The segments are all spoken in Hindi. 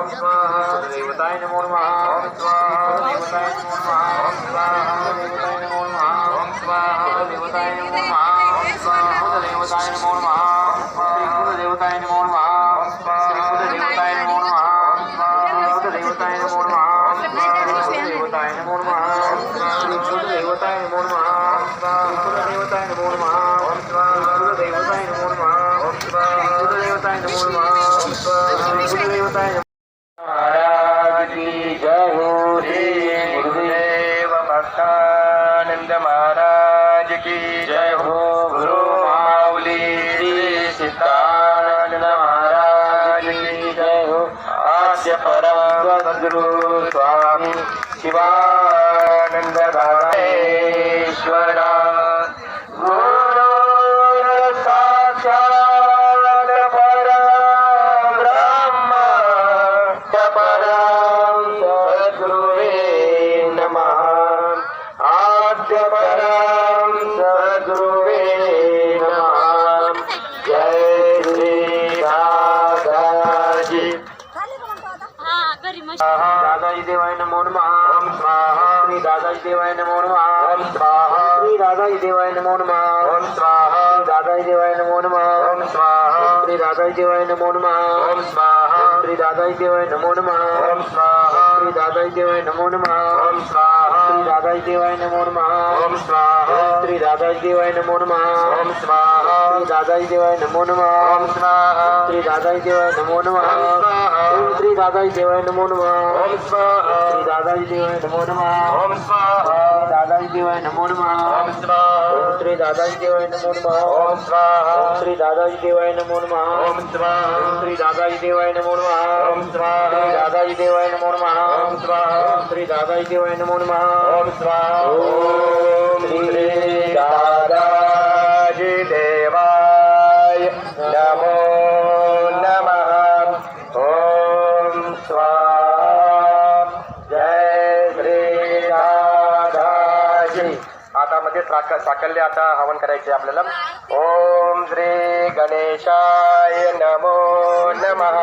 देवताय नमो नमः ओम स्वाहा देवताय नमो नमः ओम स्वाहा देवताय नमो नमः ओम स्वाहा देवताय नमो नमः ओम स्वाहा देवताय नमो नमः श्री गुरु देवताय नमो नमः श्री गुरु देवताय नमो नमः श्री गुरु देवताय नमो नमः श्री गुरु देवताय नमो नमः श्री गुरु देवताय नमो नमः श्री गुरु देवताय नमो नमः ओम स्वाहा गुरु देवताय नमो नमः ओम स्वाहा गुरु देवताय नमो नमः ओम स्वाहा गुरु देवताय की जय हो गुरुदेव भक्तानंद महाराज की जय हो। गुरु माऊली श्री सिद्धानंद महाराज की जय हो। आद्य परम सद्गुरु स्वामी शिवानंद दादेश्वरा सद्गुरुवे नमः। आद्य परम सद्गुरुवे नमः। जय श्री दादाजी दादाजी देवाय नमो नमः। स्वाहा। श्री दादाजी देवाय नमो नमः। स्वाहा। श्री दादाजी देवाय नमो नमः। स्वाहा। दादाजी देवाय नमो नमः। ओम स्वाहा। श्री दादाजी देवाय नमो नमः। श्री દાદાઈ દેવાય નમો નમઃ ઓમ સ્વાહા श्री દાદાઈ દેવાય નમો નમઃ ઓમ સ્વાહા श्री દાદાઈ દેવાય નમો નમઃ ઓમ સ્વાહા श्री દાદાઈ દેવાય नमो નમઃ ઓમ સ્વાહા श्री દાદાઈ દેવાય નમો નમઃ ઓમ સ્વાહા શ્રી દાદાઈ देवाय नमो नमः ઓમ સ્વાહા दादाजी देवाय नमो नमः। ओम स्वाहा। श्री दादाजी देवाय नमो नमः। ओम स्वाहा। दादाजी देवाय नमो नमः। ओम स्वाहा। श्री दादाजी देवाय नमो नमः। ओम स्वाहा। श्री दादाजी देवाय नमो नमः। ओम स्वाहा। श्री दादाजी देवाय नमो नमः। ओम स्वाहा। दादाजी देवाय नमो नमः। ओम स्वाहा। श्री दादाजी देवाय नमो नमः। ओम स्वाहा। साक साकल्य आता हवन करायचे आपल्याला. ओम श्री गणेशाय नमो नमः.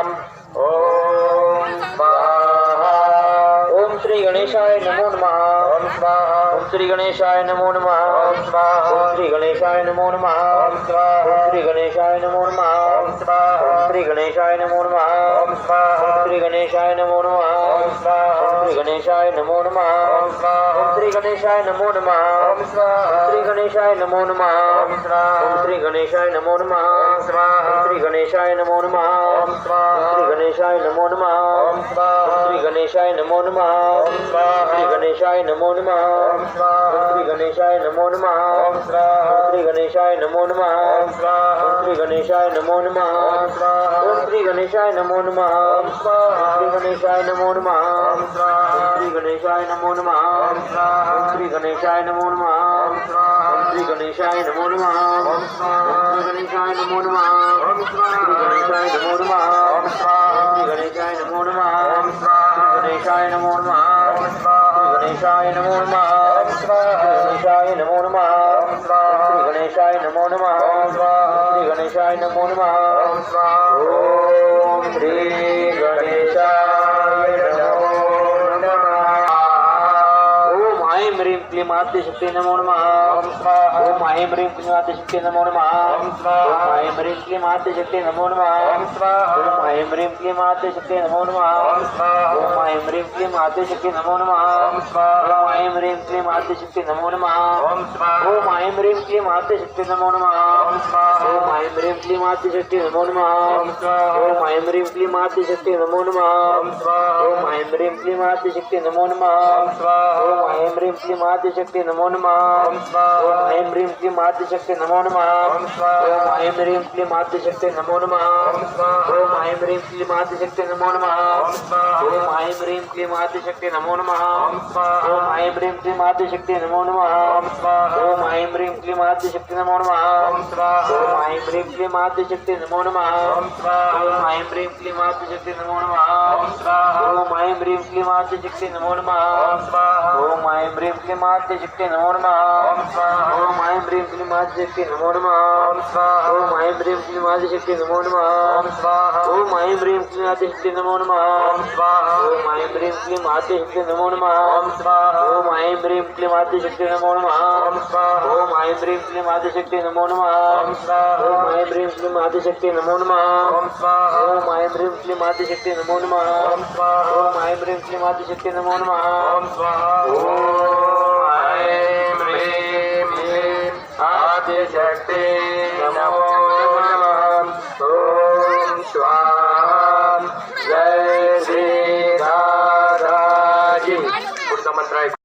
ओम स्वाहा. ओम श्री गणेशाय नमो नमः. ओम स्वाहा. ओम श्री गणेशाय नमो नमः. ओम स्वाहा. ओम श्री गणेशाय नमो नमः. ओम स्वाहा. ओम श्री गणेशाय नमो नमः. ओम स्वाहा. ओम श्री गणेशाय नमो नमः. ओम स्वाहा. ओम श्री गणेशाय नमो नमः. ओम स्वाहा. ओम श्री गणेशाय नमो नमः ओम स्वाहा ओम श्री गणेशाय नमो नमः ओम स्वाहा श्री गणेशाय नमो नमः ओम स्वाहा ओम श्री गणेशाय नमो नमः ओम स्वाहा ओम श्री गणेशाय नमो नमः ओम स्वाहा श्री गणेशाय नमो नमः ओम स्वाहा श्री गणेशाय नमो नमः ओम स्वाहा श्री गणेशाय नमो नमः ओम स्वाहा श्री गणेशाय नमो नमः ओम स्वाहा श्री गणेशाय नमो नमः ओम स्वाहा श्री गणेशाय नमो नमः ओम स्वाहा ओम श्री गणेशाय नमो नमः ओम स्वाहा श्री गणेशाय नमो नमः ओम स्वाहा श्री गणेशाय नमो नमः ओम स्वाहा श्री गणेशाय नमो नमः ओम स्वाहा श्री गणेशाय नमो नमः ओम स्वाहा श्री गणेशाय नमो नमः ओम स्वाहा श्री गणेशाय नमो नमः ओम स्वाहा श्री गणेशाय नमो नमः ओम स्वाहा श्री गणेशाय नमो नमः ओम स्वाहा श्री गणेशाय नमो नमः नमो। श्री गणेशाय नमो नमः ओम श्री गणेशाय नमो नमः। ओम ऐं ह्रीं क्लीं आद्यशक्ती नमो नमः। ओम ऐं ह्रीं क्लीं आद्यशक्ती नमो नमः। ओम ऐं ह्रीं क्लीं आद्यशक्ती नमो नमः। ओम ऐं ह्रीं क्लीं आद्यशक्ती नमो ऐं ह्रीं क्लीं आद्यशक्ती नमो नमः ओम ऐं ह्रीं क्लीं आद्यशक्ती नमो नमः ओम ऐं ह्रीं क्लीं आद्यशक्ती नमो नमः ओम ऐं ह्रीं क्लीं आद्यशक्ती नमो नमः ओम ऐं ह्रीं क्लीं आद्यशक्ती नमो नमः ओम ऐं ह्रीं क्लीं आद्यशक्ती नमो नमः ओम ऐं ह्रीं क्लीं आद्यशक्ती नमो नमः ओम ऐं ह्रीं क्लीं आद्यशक्ती नमो नमः ओम ऐं ह्रीं क्लीं आद्यशक्ती नमो नमः ओम ऐं ह्रीं क्लीं आद्यशक्ती नमो नमः ओम ऐं ह्रीं क्लीं आद्यशक्ती नमो नमः स्वाहा ओम ऐं ह्रीं क्लीं आद्यशक्ती नमो नमः स्वाहा ओम ऐं ह्रीं क्लीं आद्यशक्ती नमो नमः स्वाहा ओम ऐं ह्रीं क्लीं आद्यशक्ती नमो नमः स्वाहा ओम ऐं ह्रीं क्लीं आद्यशक्ती नमो नमः स्वाहा ओम ऐं ह्रीं क्लीं आद्यशक्ती नमो नमः स्वाहा ओम ऐं ह्रीं क्लीं आद्यशक्ती नमो नमः स्वाहा ओम ऐं ह्रीं क्लीं आदिशक्ती नमो नमः स्वाहा ओम ऐं ह्रीं क्लीं आदिशक्ती नमो नमः स्वाहा ओम ऐं ह्रीं क्लीं आदिशक्ती नमो नमः स्वाहा ओम ऐं ह्रीं क्लीं आदिशक्ती नमो नमः ओम स्वाहा ओम ऐं ह्रीं क्लीं आदिशक्ती नमो नमः ओम स्वाहा ओम ऐं ह्रीं क्लीं आदिशक्ती नमो नमः ओम स्वाहा ओम ऐं ह्रीं क्लीं आदिशक्ती नमो नमः ओम स्वाहा ओम ऐं ह्रीं क्लीं आदिशक्ती नमो नमः ओम स्वाहा ओम ऐं ह्रीं क्लीं आदिशक्ती नमो नमः ओम स्वाहा ओम ऐं ह्रीं क्लीं आदिशक्ति మంత్రాలయ